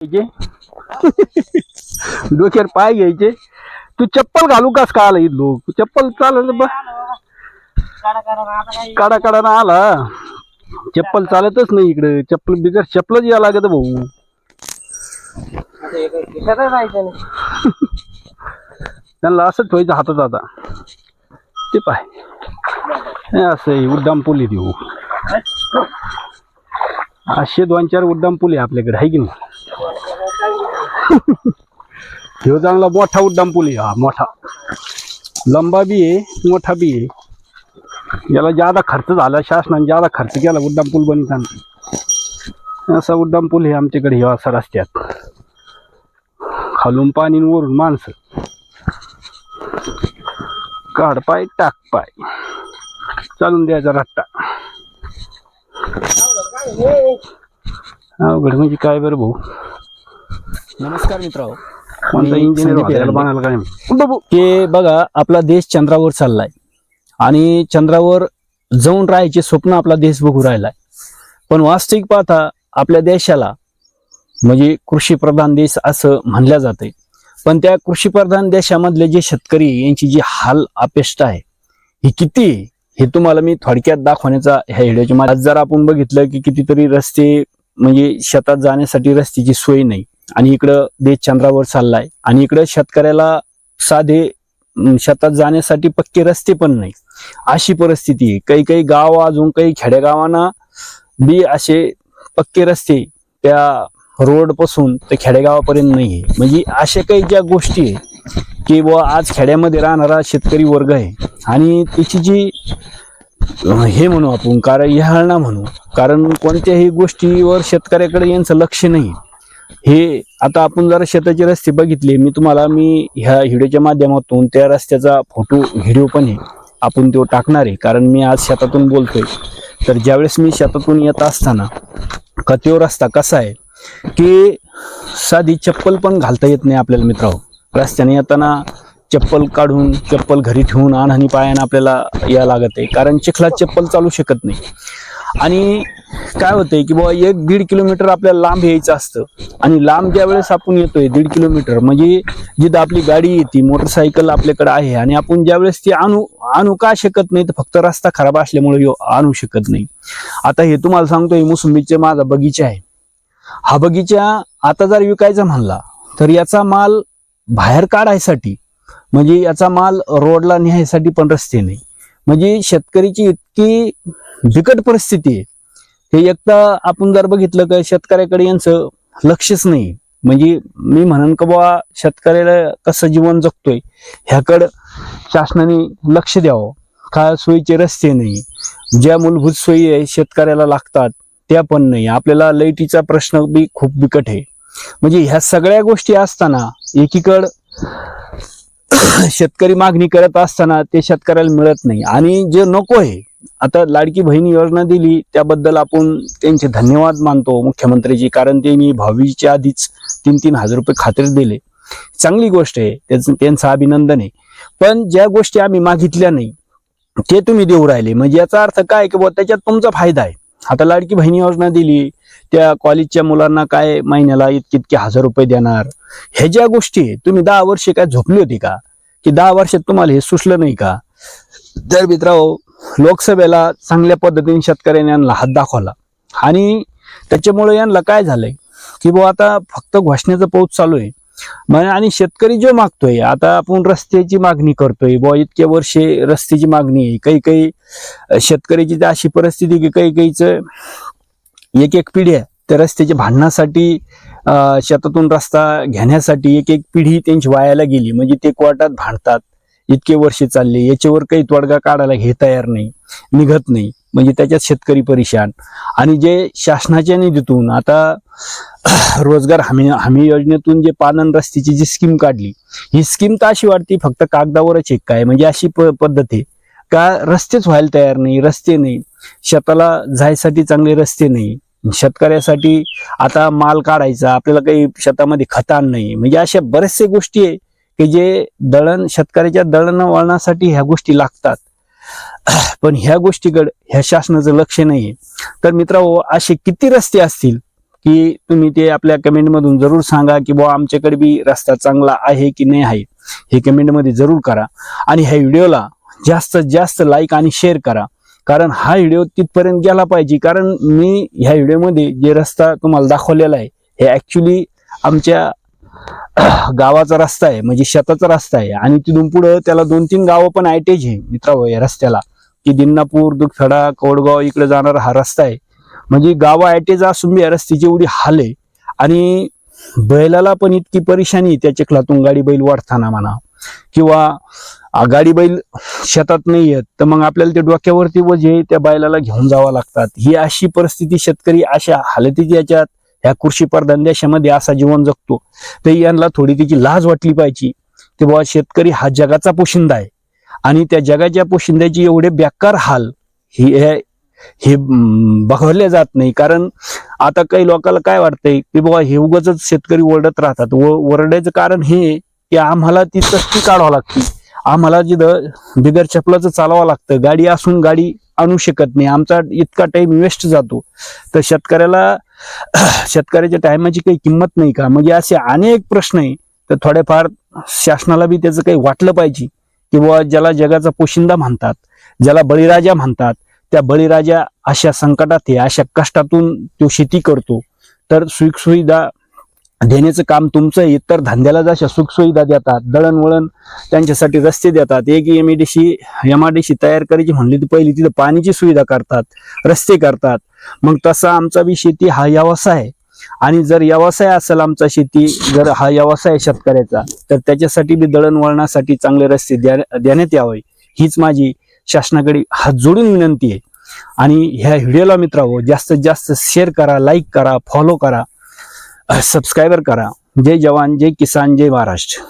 घ्यायचे. डोक्यावर पाय घ्यायचे. तू चप्पल घालू कास का आला इथलो तू चप्पल चालत काडा काडा ना आला. चप्पल चालतच नाही इकडे. चप्पल बिगर चप्पलच या लागत भाऊ. त्यांना असं ठेवायचं हातात आता. ते पाय. असं उड्डाम पूल देऊ हो. असे दोन चार उड्डाम पूल आहे आपल्याकडे आहे की नाही? ह्यो चांगला मोठा उड्डाम पूल आहे हा मोठा. लंबा बी आहे मोठा बी आहे. याला जादा खर्च झाला शासनाने जादा खर्च केला उड्डाम पूल बनवताना असा उड्डाम पूल हे आमच्याकडे ह्यो असा रस्त्यात. खालून पाणी वरून माणसं. काढ पाय टाक पाय. चालून द्यायचा रट्टा. अवघड म्हणजे काय बरं भाऊ? नमस्कार मित्र कोणता मी इंजिनियर संदीप त्याला एरंडे. बनायला काय माहीत. बाबू की बघा आपला देश चंद्रावर चाललाय आणि चंद्रावर जाऊन राहायचे स्वप्न आपला देश बघू राहिलाय पण वास्तविक पाहता आपल्या देशाला म्हणजे कृषी प्रधान देश असं म्हणल्या जाते पण त्या कृषी प्रधान देशामधले जे शेतकरी यांची जी हाल अपेष्ट आहे ही किती आहे? हे तुम्हाला मी थोडक्यात दाखवण्याचा ह्या व्हिडिओच्या माध्यमात जर आपण बघितलं की कितीतरी रस्ते म्हणजे शेतात जाण्यासाठी रस्त्याची सोय नाही आणि इकडं देश चंद्रावर चाललाय. आणि इकडं शेतकऱ्याला साधे शेतात जाण्यासाठी पक्के रस्ते पण नाही. अशी परिस्थिती आहे. काही काही गाव अजून काही खेडेगावांना बी असे पक्के रस्ते त्या रोडपासून ते खेडेगावापर्यंत नाही आहे. म्हणजे अशा काही ज्या गोष्टी आहे की व आज खेड्यामध्ये राहणारा शेतकरी वर्ग आहे. आणि त्याची जी हे म्हणू आपण कारण ह्याळणा म्हणू कारण कोणत्याही गोष्टीवर शेतकऱ्याकडे यांचं लक्ष नाही. हे आता आपण जरा शेताचे रस्ते बघितले. मी तुम्हाला मी ह्या व्हिडिओच्या माध्यमातून त्या रस्त्याचा फोटो व्हिडिओ पण आहे आपण तो टाकणार आहे. कारण मी आज शेतातून बोलतोय. तर ज्यावेळेस मी शेतातून येत असताना का रस्ता कसा आहे की साधी चप्पल पण घालता येत नाही आपल्याला मित्रांनो. रस्त्याने येताना चप्पल काढून चप्पल घरी ठेवून आणि पायानं आपल्याला या लागत आहे. कारण चिखलात चप्पल चालू शकत नाही. आणि काय होतंय की बाबा एक दीड किलोमीटर आपल्याला लांब यायचं असतं. आणि लांब ज्या वेळेस आपण येतोय दीड किलोमीटर म्हणजे जिथं आपली गाडी येते मोटरसायकल आपल्याकडे आहे आणि आपण ज्यावेळेस ती आणू आणू का शकत नाही तर फक्त रस्ता खराब असल्यामुळे यो आणू शकत नाही. आता हे तुम्हाला सांगतोय मोसंबीचे माझा बगीचा आहे. हा बगीचा आता जर विकायचा म्हणला तर याचा माल बाहेर काढायसाठी म्हणजे याचा माल रोडला न्यायसाठी पण रस्ते नाही. म्हणजे शेतकरीची इतकी बिकट परिस्थिती आहे. हे एकदा आपण जर बघितलं का शेतकऱ्याकडे यांचं लक्षच नाही. म्हणजे मी म्हणन का बाबा शेतकऱ्याला कसं जीवन जगतोय ह्याकडं शासनाने लक्ष द्यावं. का सोयीचे रस्ते नाही. ज्या मूलभूत सोयी आहे शेतकऱ्याला लागतात त्या पण नाही. आपल्याला लाईटीचा प्रश्न बी खूप बिकट आहे. म्हणजे ह्या सगळ्या गोष्टी असताना एकीकड शेतकरी मागणी करत असताना ते शेतकऱ्याला मिळत नाही. आणि जे नको आहे आता लाडकी बहीण योजना दिली त्याबद्दल आपण त्यांचे धन्यवाद मानतो मुख्यमंत्रीजी कारण त्यांनी भावीच्या आधीच तीन तीन हजार रुपये खात्रीत दिले. चांगली गोष्ट आहे त्याचं त्यांचं अभिनंदन आहे. पण ज्या गोष्टी आम्ही मागितल्या नाही ते तुम्ही देऊ राहिले. म्हणजे याचा अर्थ काय की बुवा त्याच्यात तुमचा फायदा आहे. आता लाडकी बहीण योजना दिली त्या कॉलेजच्या मुलांना काय महिन्याला इतके इतके हजार रुपये देणार? ह्या ज्या गोष्टी आहे, तुम्ही दहा वर्षे काय झोपली होती का? की दहा वर्षात तुम्हाला हे सुचलं नाही का? तर मित्रांनो लोकसभेला चांगल्या पद्धतीने शेतकऱ्यांनी यांना हात दाखवला. आणि त्याच्यामुळे यांना काय झालंय की बुवा आता फक्त घोषणेचा पाऊस चालू आहे म्हणजे आणि शेतकरी जो मागतोय आता आपण रस्त्याची मागणी करतोय. बुवा इतके वर्षे रस्त्याची मागणी आहे. काही काही शेतकऱ्याची अशी परिस्थिती की काही काहीच एक एक पिढ्या त्या रस्त्याच्या भांडणासाठी शेतातून रस्ता घेण्यासाठी एक एक पिढी त्यांची वायाला गेली. म्हणजे ते कोर्टात भांडतात. इतके वर्ष चालले याच्यावर काही तोडगा काढायला हे तयार नाही निघत नाही. म्हणजे त्याच्यात शेतकरी परेशान. आणि जे शासनाच्या निधीतून आता रोजगार हमी हमी योजनेतून जे पालन रस्त्याची जी स्कीम काढली ही स्कीम तर अशी वाटते फक्त कागदावरच एक काय. म्हणजे अशी प- पद्धत आहे. का रस्तेच व्हायला तयार नाही रस्ते नाही. शेताला जायसाठी चांगले रस्ते नाही. शेतकऱ्यासाठी आता माल काढायचा आपल्याला काही शेतामध्ये खतान नाही. म्हणजे अशा बरेचसे गोष्टी आहे. की जे दळण शेतकऱ्याच्या दळण वळणासाठी ह्या गोष्टी लागतात. पण ह्या गोष्टीकडे ह्या शासनाचं लक्ष नाही तर मित्रांनो असे किती रस्ते असतील की तुम्ही ते आपल्या कमेंटमधून जरूर सांगा की बुवा आमच्याकडे बी रस्ता चांगला आहे की नाही आहे हे कमेंटमध्ये जरूर करा. आणि ह्या व्हिडिओला जास्तीत जास्त लाईक आणि शेअर करा. कारण हा व्हिडिओ तिथपर्यंत गेला पाहिजे. कारण मी ह्या व्हिडिओमध्ये जे रस्ता तुम्हाला दाखवलेला आहे हे ऍक्च्युली आमच्या गावाचा रस्ता आहे म्हणजे शेताचा रस्ता आहे. आणि तिथून पुढं त्याला दोन तीन गावं पण आयटेज आहे मित्रांनो या रस्त्याला. की दिन्नापूर दुखडा कोडगाव इकडे जाणारा हा रस्ता आहे. म्हणजे गावं आयटेज असून बी या रस्त्याची एवढी हाल आहे. आणि बैलाला पण इतकी परेशानी आहे त्या चिखलातून गाडी बैल वाढताना म्हणा. किंवा गाडी बैल शेतात नाही येत तर मग आपल्याला ते डोक्यावरती वजे त्या बैलाला घेऊन जावं लागतात. ही अशी परिस्थिती शेतकरी अशा हालतीची याच्यात ह्या कृषी प्रधान देशामध्ये असा जीवन जगतो. तर यांना थोडी तिची लाज वाटली पाहिजे. की बाबा शेतकरी हा जगाचा पोशिंदा आहे. आणि त्या जगाच्या पोशिंद्याची एवढे बेकार हाल ही हे हे बघवले जात नाही. कारण आता काही लोकांना काय वाटतंय की बाबा हे उगाच शेतकरी ओरडत राहतात. व ओरडायचं कारण हे की आम्हाला ती तस्ती काढावं लागते. आम्हाला जिथं बिगर चपलाचं चालवावं लागतं. गाडी असून गाडी आणू शकत नाही. आमचा इतका टाइम वेस्ट जातो. तर शेतकऱ्याला शेतकऱ्याच्या टायमाची काही किंमत नाही का? म्हणजे असे अनेक प्रश्न आहे. तर थोडेफार शासनाला बी त्याचं काही वाटलं पाहिजे. किंवा ज्याला जगाचा पोशिंदा म्हणतात ज्याला बळीराजा म्हणतात त्या बळीराजा अशा संकटात आहे अशा कष्टातून तो शेती करतो. तर सुखसुविधा देण्याचं काम तुमचं इतर धंद्याला जशा सुखसुविधा देतात दळणवळण त्यांच्यासाठी रस्ते देतात एक M D C M R D C तयार करायची म्हणली तर पहिली तिथं पाण्याची सुविधा करतात रस्ते करतात. मग तसा आमचा बी शेती हा व्यवसाय आहे. आणि जर व्यवसाय असेल आमचा शेती जर हा व्यवसाय आहे शेतकऱ्याचा तर त्याच्यासाठी बी दळणवळणासाठी चांगले रस्ते देण्यात यावे. हीच माझी शासनाकडे हात जोडून विनंती आहे. आणि ह्या व्हिडिओला मित्रांनो जास्तीत जास्त शेअर करा लाईक करा फॉलो करा. सबस्क्राईबर करा. जय जवान जय किसान जय महाराष्ट्र.